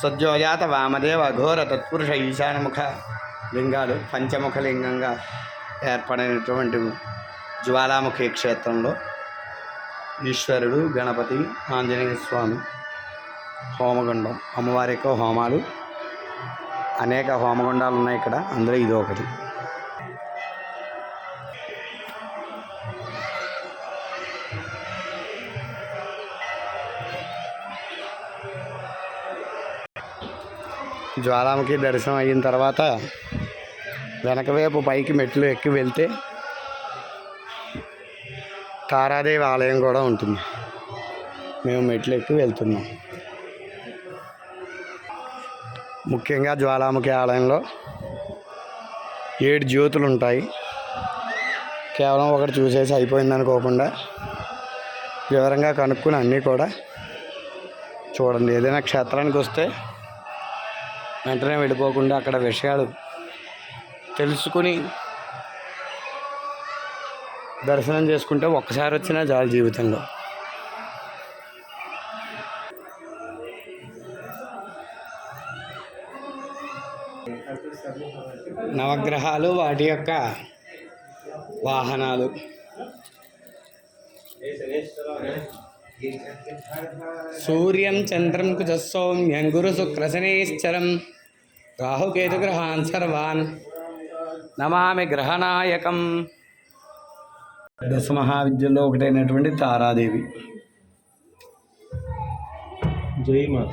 సద్యోజాత వామదేవ ఘోర తత్పురుష ఈశాన్యముఖ లింగాలు పంచముఖ లింగంగా ఏర్పడినటువంటి జ్వాలాముఖి క్షేత్రంలో ఈశ్వరుడు గణపతి ఆంజనేయ స్వామి హోమగుండం అమ్మవారి యొక్క హోమాలు. అనేక హోమగుండాలు ఉన్నాయి ఇక్కడ. అందులో ఇది ఒకటి. జ్వాలాముఖి దర్శనం అయిన తర్వాత వెనక వైపు పైకి మెట్లు ఎక్కి వెళ్తే తారాదేవి ఆలయం కూడా ఉంటుంది. మేము మెట్లు ఎక్కి వెళ్తున్నాం. ముఖ్యంగా జ్వాలాముఖి ఆలయంలో ఏడు జ్యోతులు ఉంటాయి. కేవలం ఒకటి చూసేసి అయిపోయింది అనుకోకుండా వివరంగా కనుక్కుని అన్నీ కూడా చూడండి. ఏదైనా క్షేత్రానికి వస్తే వెంటనే వెళ్ళిపోకుండా అక్కడ విషయాలు తెలుసుకుని దర్శనం చేసుకుంటే ఒక్కసారి వచ్చినా చాలు జీవితంలో. నవగ్రహాలు వాటి యొక్క వాహనాలు. సూర్యం చంద్రం కుజస్సౌమ్యం గురు శుక్రశనేశ్చరం. రాహుకేతుగ్రహాన్ సర్వాన్. నమామి గ్రహనాయకం. దశ మహావిద్యలో ఒకటైనటువంటి తారాదేవి. జై మాత.